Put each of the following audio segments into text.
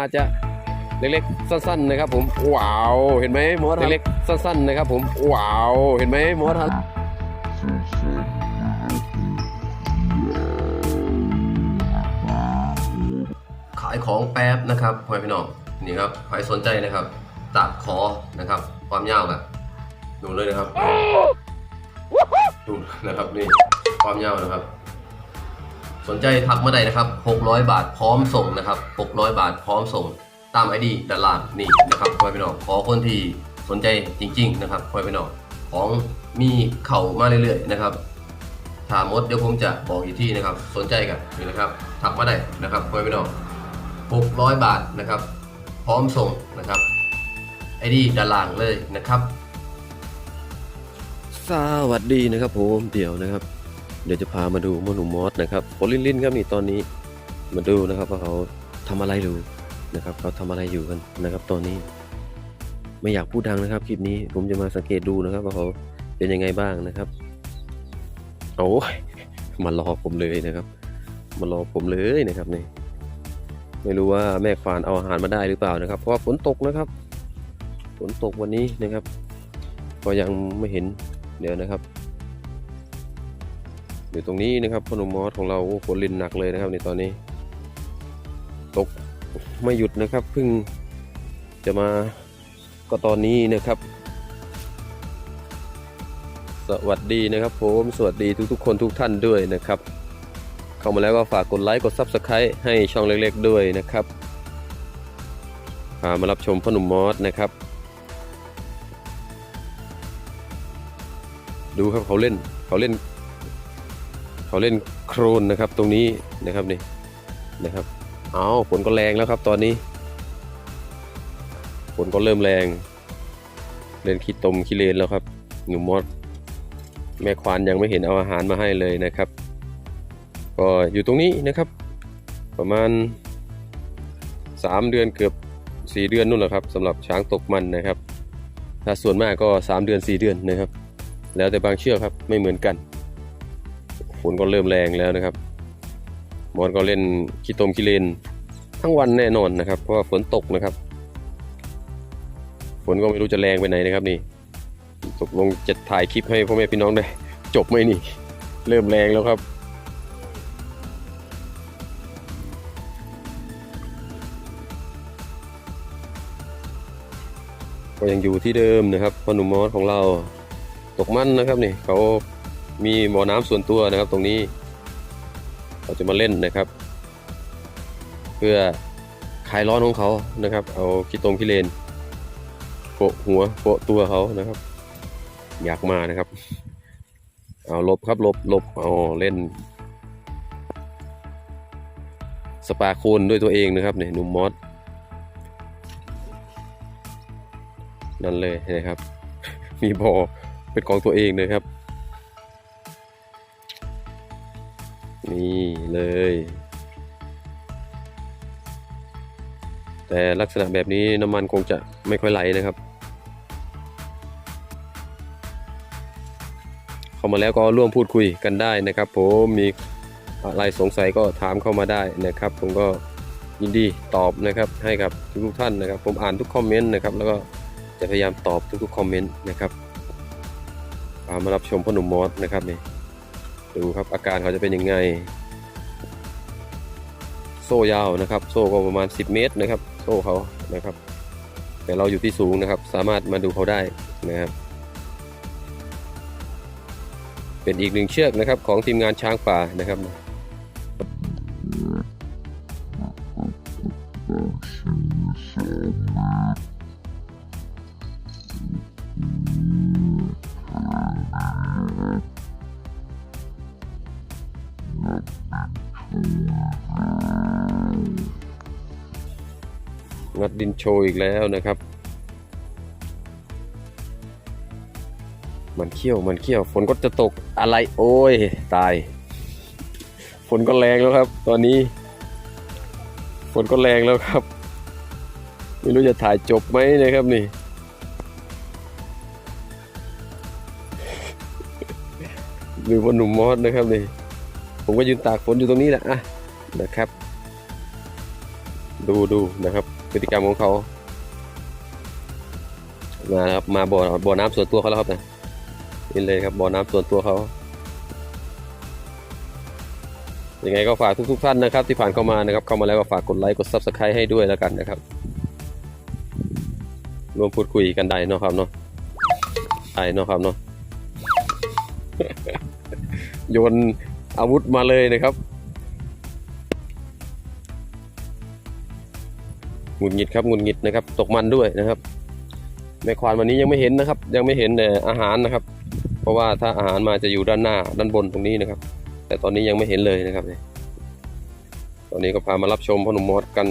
อาจจะเล็กๆสั้นๆนะครับผมว้าวเห็นไหมมดเล็กๆสั้นๆนะครับผมว้าวเห็นไหมมดครับขายของแป๊บนะครับพ่อแม่พี่น้องนี่ครับใครสนใจนะครับตัดคอนะครับ ความยาวแบบดูเลยนะครับดูนะครับนี่ความยาวนะครับ สนใจทักเมื่อใดนะครับ 600 บาทพร้อมส่งนะครับ 600 บาทพร้อมส่ง ตามไอดีดลางนี่นะครับพ่อแม่พี่น้องขอคนที่สนใจจริง ๆ นะครับพ่อแม่พี่น้องของมีเข่ามาเรื่อยๆนะครับถามมดเดี๋ยวผมจะบอกอีกที่นะครับ สนใจกันนี่นะครับทักมาได้นะครับพ่อแม่พี่น้อง600 บาทนะครับ พร้อมส่งนะครับไอดีด้านล่างเลยนะครับ สวัสดีนะครับผมเดี๋ยวนะครับ เดี๋ยวจะพามาดูมนุมอสนะครับโคลินลินครับนี่ตอนนี้มาดูนะครับว่าเขาทำอะไรอยู่นะครับเขาทำอะไรอยู่กันนะครับ ตอนนี้ ไม่อยากพูดดังนะครับคลิปนี้ผมจะมาสังเกตดูนะครับ ว่าเขาเป็นยังไงบ้างนะครับโอ้ยมารอผมเลยนะครับมารอผมเลยนะครับนี่ไม่รู้ว่าแม่ควานเอาอาหารมาได้หรือเปล่านะครับ เพราะฝนตกนะครับฝนตกวันนี้นะครับ ก็ยังไม่เห็นเดี๋ยวนะครับ อยู่ตรงนี้นะครับพนมมอสของเราฝนลินหนักเลยนะครับในตอนนี้ ตกไม่หยุดนะครับเพิ่งจะมาก็ตอนนี้นะครับ สวัสดีนะครับผมสวัสดีทุกๆ คนทุกท่านด้วยนะครับ เข้ามาแล้วก็ฝากกดไลค์กด Subscribe ให้ช่องเล็กๆด้วยนะครับพามารับชมพ่อหนุ่มมอสนะครับ ดูครับเขาเล่นเขาเล่น เขาเล่นโครนนะครับตรงนี้นะครับนี่นะครับเอาฝนก็แรงแล้วครับตอนนี้ฝนก็เริ่มแรงเล่นขี้ตมขี้เลนแล้วครับหนุ่มมอสแม่ควานยังไม่เห็นเอาอาหารมาให้เลยนะครับ ก็อยู่ตรงนี้นะครับ ประมาณ 3 เดือนเกือบ 4 เดือนนู่นแหละครับสำหรับช้างตกมันนะครับ ถ้าส่วนมากก็ 3 เดือน 4 เดือนนะครับ แล้วแต่บางเชือกครับไม่เหมือนกัน ฝนก็เริ่มแรงแล้วนะครับมอนก็เล่นขี้ตมขี้เลนทั้งวันแน่นอนนะครับ เพราะว่าฝนตกนะครับ ฝนก็ไม่รู้จะแรงไปไหนนะครับนี่ตกลงจะถ่ายคลิปให้พ่อแม่พี่น้องได้ จบไหมนี่ เริ่มแรงแล้วครับ ก็ยังอยู่ที่เดิมนะครับพอหนุ่มมอสของเราตกมั่นนะครับนี่เขา มีบ่อน้ำส่วนตัวนะครับตรงนี้เขาจะมาเล่นนะครับ เพื่อคลายร้อนของเขานะครับ เอาขี้ตรงขี้เลนโปะหัวโปะตัวเขานะครับ อยากมานะครับ เอาลบครับลบลบเอาเล่น สปาโคนด้วยตัวเองนะครับเนี่ยหนุ่มมอสนั่นเลยนะครับ มีบอเป็นของตัวเองเลยครับ นี่เลย แต่ลักษณะแบบนี้น้ำมันคงจะไม่ค่อยไหลนะครับ เข้ามาแล้วก็ร่วมพูดคุยกันได้นะครับ ผมมีอะไรสงสัยก็ถามเข้ามาได้นะครับ ผมก็ยินดีตอบนะครับให้กับทุกท่านนะครับ ผมอ่านทุกคอมเมนต์นะครับ แล้วก็จะพยายามตอบทุกๆคอมเมนต์นะครับพามารับชมพ่อหนุ่มมอสนะครับนี่ ดูครับอาการเขาจะเป็นยังไง โซ่ยาวนะครับ โซ่ก็ประมาณ 10 เมตรนะครับ โซ่เขานะครับ แต่เราอยู่ที่สูงนะครับ สามารถมาดูเขาได้นะครับ เป็นอีกหนึ่งเชือกนะครับของทีมงานช้างป่านะครับ งัดดินโชว์อีกแล้วนะครับ มันเขี้ยวมันเขี้ยว ฝนก็จะตกอะไรโอ้ย ตาย ฝนก็แรงแล้วครับ ตอนนี้ ฝนก็แรงแล้วครับ ไม่รู้จะถ่ายจบไหมนะครับนี่ดูว่าหนุ่มมอสนะครับนี่ผมก็ยืนตากฝนอยู่ตรงนี้แหละอะนะครับ ดูดูนะครับ พฤติกรรมของเขา มาครับมาบ่อบ่อน้ำส่วนตัวเขาแล้วครับนะนี่เลยครับบ่อน้ำส่วนตัวเขายังไงก็ฝากทุกๆท่านนะครับ ที่ผ่านเข้ามานะครับ เข้ามาแล้วก็ฝากกดไลค์กด subscribe ให้ด้วยแล้วกันนะครับรวมพูดคุยกันได้เนาะครับเนาะได้เนาะครับเนาะโยนอาวุธมาเลยนะครับ งุดหงิดครับหงุดหงิดนะครับ ตกมันด้วยนะครับ แม่ควานวันนี้ยังไม่เห็นนะครับ ยังไม่เห็นแต่อาหารนะครับ เพราะว่าถ้าอาหารมาจะอยู่ด้านหน้าด้านบนตรงนี้นะครับ แต่ตอนนี้ยังไม่เห็นเลยนะครับนี่ตอนนี้ก็พามารับชมพอหนุมมอสกัน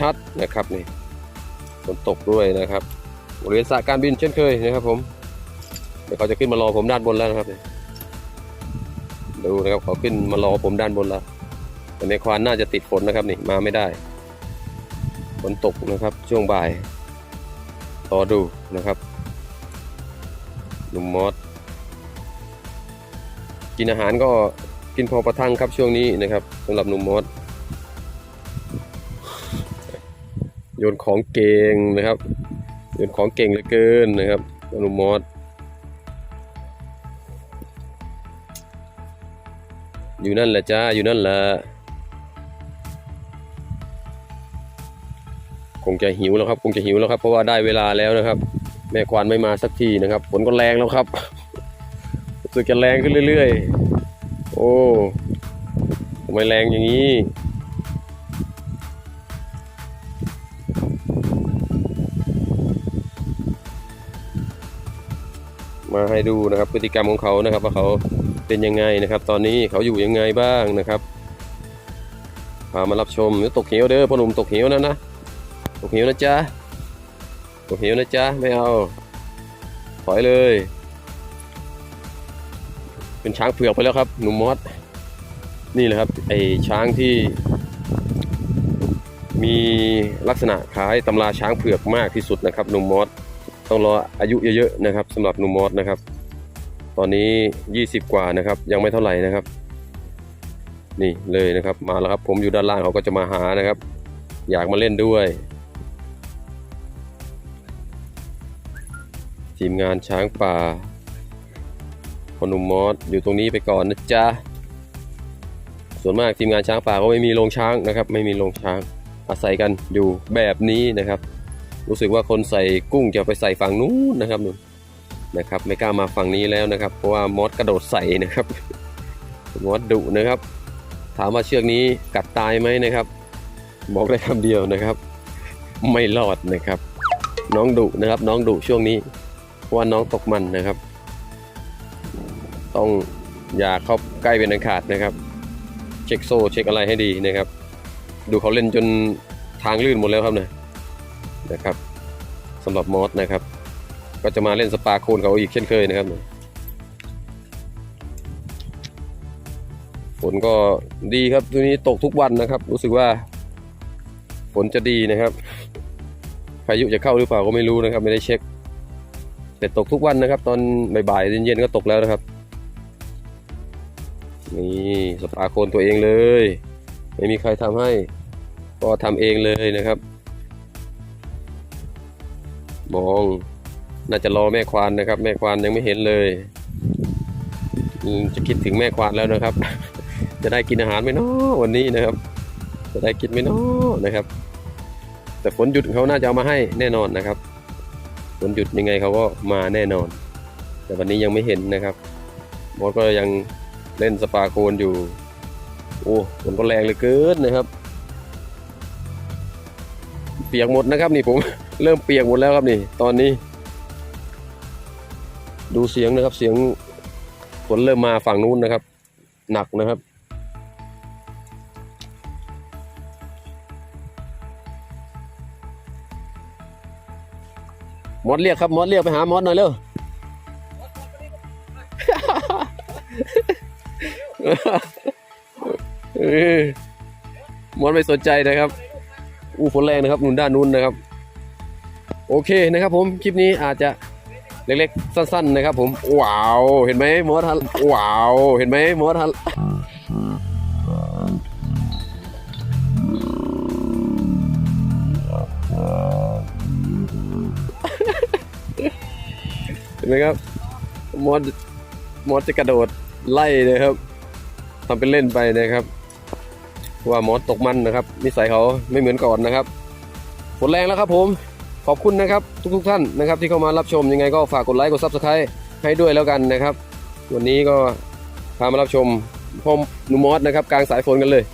ชัดๆนะครับนี่ฝนตกด้วยนะครับบริเวณสระการบินเช่นเคยนะครับ ผมเดี๋ยวเขาจะขึ้นมารอผมด้านบนแล้วนะครับดูนะครับเขาขึ้นมารอผมด้านบนแล้วแต่แม่ควานน่าจะติดฝนนะครับนี่มาไม่ได้ ฝนตกนะครับช่วงบ่ายรอดูนะครับหนุ่มมอสกินอาหารก็กินพอประทังครับช่วงนี้นะครับสำหรับหนุ่มมอสโยนของเก่งนะครับโยนของเก่งเหลือเกินนะครับหนุ่มมอสอยู่นั่นแหละจ้าอยู่นั่นแหละ คงจะหิวแล้วครับ คงจะหิวแล้วครับ เพราะว่าได้เวลาแล้วนะครับ แม่ควานไม่มาสักทีนะครับฝนก็แรงแล้วครับรู้สึกจะแรงขึ้นเรื่อย ๆ โอ้ทำไมแรงอย่างนี้ มาให้ดูนะครับ พฤติกรรมของเขานะครับ ว่าเขาเป็นยังไงนะครับ ตอนนี้เขาอยู่ยังไงบ้างนะครับพามารับชมเดี๋ยวตกเหวเด้อพ่อหนุ่มตกเหวนะนะ ตกเหวนะจ๊ะตกเหวนะจ๊ะ ไม่เอา ถอยเลย เป็นช้างเผือกไปแล้วครับ หนุ่มมอส นี่แหละครับ ไอช้างที่ มีลักษณะคล้ายตำราช้างเผือกมากที่สุดนะครับ หนุ่มมอส ต้องรออายุเยอะๆนะครับสำหรับหนุ่มมอสนะครับ ตอนนี้ 20 กว่านะครับ ยังไม่เท่าไหร่นะครับ นี่เลยนะครับ มาแล้วครับ ผมอยู่ด้านล่างเขาก็จะมาหานะครับอยากมาเล่นด้วย ทีมงานช้างป่าพนุมมอสอยู่ตรงนี้ไปก่อนนะจ๊ะ ส่วนมากทีมงานช้างป่าก็ไม่มีโรงช้างนะครับ ไม่มีโรงช้างอาศัยกันอยู่แบบนี้นะครับ รู้สึกว่าคนใส่กุ้งจะไปใส่ฝั่งนู้นนะครับนู่นนะครับไม่กล้ามาฝั่งนี้แล้วนะครับเพราะว่ามอสกระโดดใส่นะครับมอสดุนะครับ ถามว่าเชือกนี้กัดตายไหมนะครับ บอกได้คำเดียวนะครับ ไม่รอดนะครับ น้องดุนะครับ น้องดุช่วงนี้ ราะว่าน้องตกมันนะครับ ต้องอย่าเข้าใกล้เป็นอันขาดนะครับ เช็คโซ่เช็คอะไรให้ดีนะครับ ดูเขาเล่นจนทางลื่นหมดแล้วครับนะนะครับสำหรับมอสนะครับ ก็จะมาเล่นสปาโคนเขาอีกเช่นเคยนะครับฝนก็ดีครับทีนี้ตกทุกวันนะครับ รู้สึกว่าฝนจะดีนะครับพายุจะเข้าหรือเปล่าก็ไม่รู้นะครับ ไม่ได้เช็ค แต่ตกทุกวันนะครับ ตอนบ่ายๆเย็นๆก็ตกแล้วนะครับนี่สปาโคนตัวเองเลย ไม่มีใครทำให้ ก็ทำเองเลยนะครับมองน่าจะรอแม่ควานนะครับ แม่ควานยังไม่เห็นเลยจะคิดถึงแม่ควานแล้วนะครับ จะได้กินอาหารไหมเนาะวันนี้นะครับ จะได้กินไหมเนาะนะครับ แต่ฝนหยุดเขาน่าจะเอามาให้แน่นอนนะครับ ฝนหยุดยังไงเขาก็มาแน่นอน แต่วันนี้ยังไม่เห็นนะครับมอสก็ยังเล่นสปาโคนอยู่ โอ้ฝนก็แรงเหลยเกินนะครับ เปียกหมดนะครับนี่ผม เริ่มเปียกหมดแล้วครับนี่ ตอนนี้ ดูเสียงนะครับเสียงฝนเริ่มมาฝั่งนู้นนะครับ หนักนะครับ มอสเรียกครับมอสเรียกไปหามอสหน่อยเร็วมอสไม่สนใจนะครับ อู้ฝนแรงนะครับหนุนด้านนู้นนะครับ โอเคนะครับผมคลิปนี้อาจจะเล็กๆ สั้น ๆ นะครับผม ว้าว เห็นไหมมอสฮันว้าว เห็นไหมมอสฮัน นไหมครับ มอสมอสจะกระโดดไล่เลยครับทำเป็นเล่นไปนะครับ ว่ามอสตกมันนะครับ นิสัยเขาไม่เหมือนก่อนนะครับฝนแรงแล้วครับผมขอบคุณนะครับ ทุกๆท่านนะครับ ที่เข้ามารับชมยังไงก็ฝากกดไลค์กดซับสไครต์ให้ด้วยแล้วกันนะครับ วันนี้ก็พามารับชมพ่อหนุมอสนะครับ กลางสายฝนกันเลย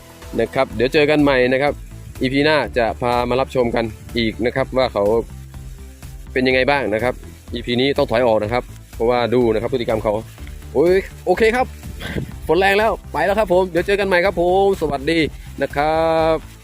นะครับ เดี๋ยวเจอกันใหม่นะครับอีพีหน้าจะพามารับชมกันอีกนะครับ ว่าเขาเป็นยังไงบ้างนะครับ อีพีนี้ต้องถอยออกนะครับ เพราะว่าดูนะครับพฤติกรรมเขาโอ้ยโอเคครับฝนแรงแล้วไปแล้วครับผม เดี๋ยวเจอกันใหม่ครับผม สวัสดีนะครับ